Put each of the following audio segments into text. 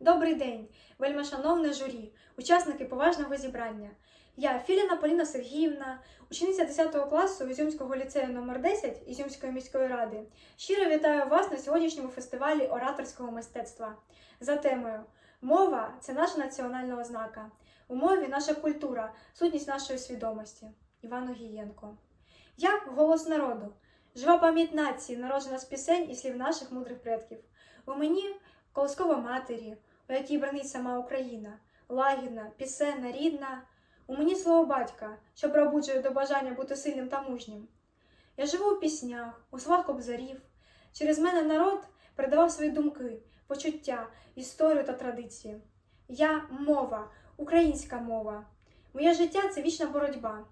Добрий день, вельмишановне журі, учасники поважного зібрання. Я Філіна Поліна Сергіївна, учениця 10 класу Ізюмського ліцею номер 10 Ізюмської міської ради. Щиро вітаю вас на сьогоднішньому фестивалі ораторського мистецтва за темою Мова це наша національна ознака. У мові наша культура, сутність нашої свідомості. Іван Огієнко. Я голос народу, жива пам'ять нації, народжена з пісень і слів наших мудрих предків. У мені колоскова матері, у якій бранить сама Україна, лагідна, пісенна, рідна. У мені слово батька, що пробуджує до бажання бути сильним та мужнім. Я живу у піснях, у словах кобзарів. Через мене народ передавав свої думки, почуття, історію та традиції. Я мова, українська мова. Моє життя це вічна боротьба.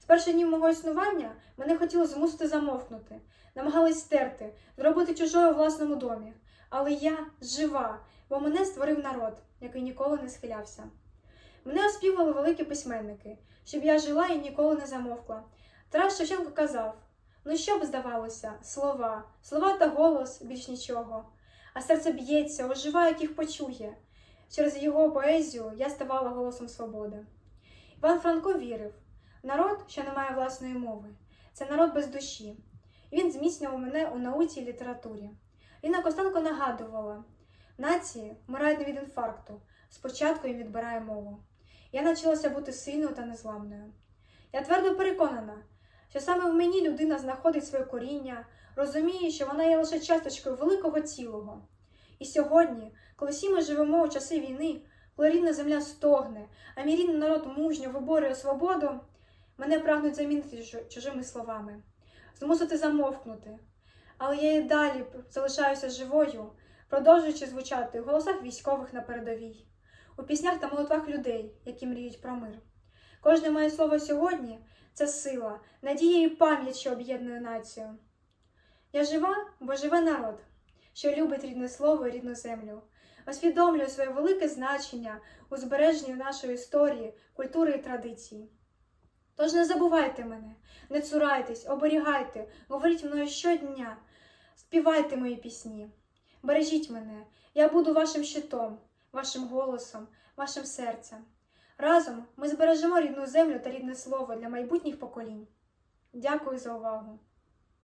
З перших днів мого існування мене хотіло змусити замовкнути, намагались стерти, зробити чужою у власному домі. Але я жива, бо мене створив народ, який ніколи не схилявся. Мене оспівали великі письменники, щоб я жила і ніколи не замовкла. Тарас Шевченко казав: ну що б здавалося, слова, слова та голос більш нічого. А серце б'ється, оживає, як їх почує. Через його поезію я ставала голосом свободи. Іван Франко вірив: народ, що не має власної мови, це народ без душі. Він зміцнював мене у науці і літературі. Ліна Костенко нагадувала: нації вмирають не від інфаркту, спочатку їм відбирає мову. Я навчилася бути сильною та незламною. Я твердо переконана, що саме в мені людина знаходить своє коріння, розуміє, що вона є лише часточкою великого цілого. І сьогодні, коли всі ми живемо у часи війни, коли рідна земля стогне, а мій рідний народ мужньо виборює свободу, мене прагнуть замінити чужими словами, змусити замовкнути. Але я і далі залишаюся живою, продовжуючи звучати в голосах військових на передовій, у піснях та молитвах людей, які мріють про мир. Кожне моє слово сьогодні це сила, надія і пам'ять, що об'єднує націю. Я жива, бо живе народ, що любить рідне слово і рідну землю, усвідомлює своє велике значення у збереженні нашої історії, культури і традицій. Тож не забувайте мене, не цурайтесь, оберігайте, говоріть мною щодня, співайте мої пісні, бережіть мене, я буду вашим щитом, вашим голосом, вашим серцем. Разом ми збережемо рідну землю та рідне слово для майбутніх поколінь. Дякую за увагу!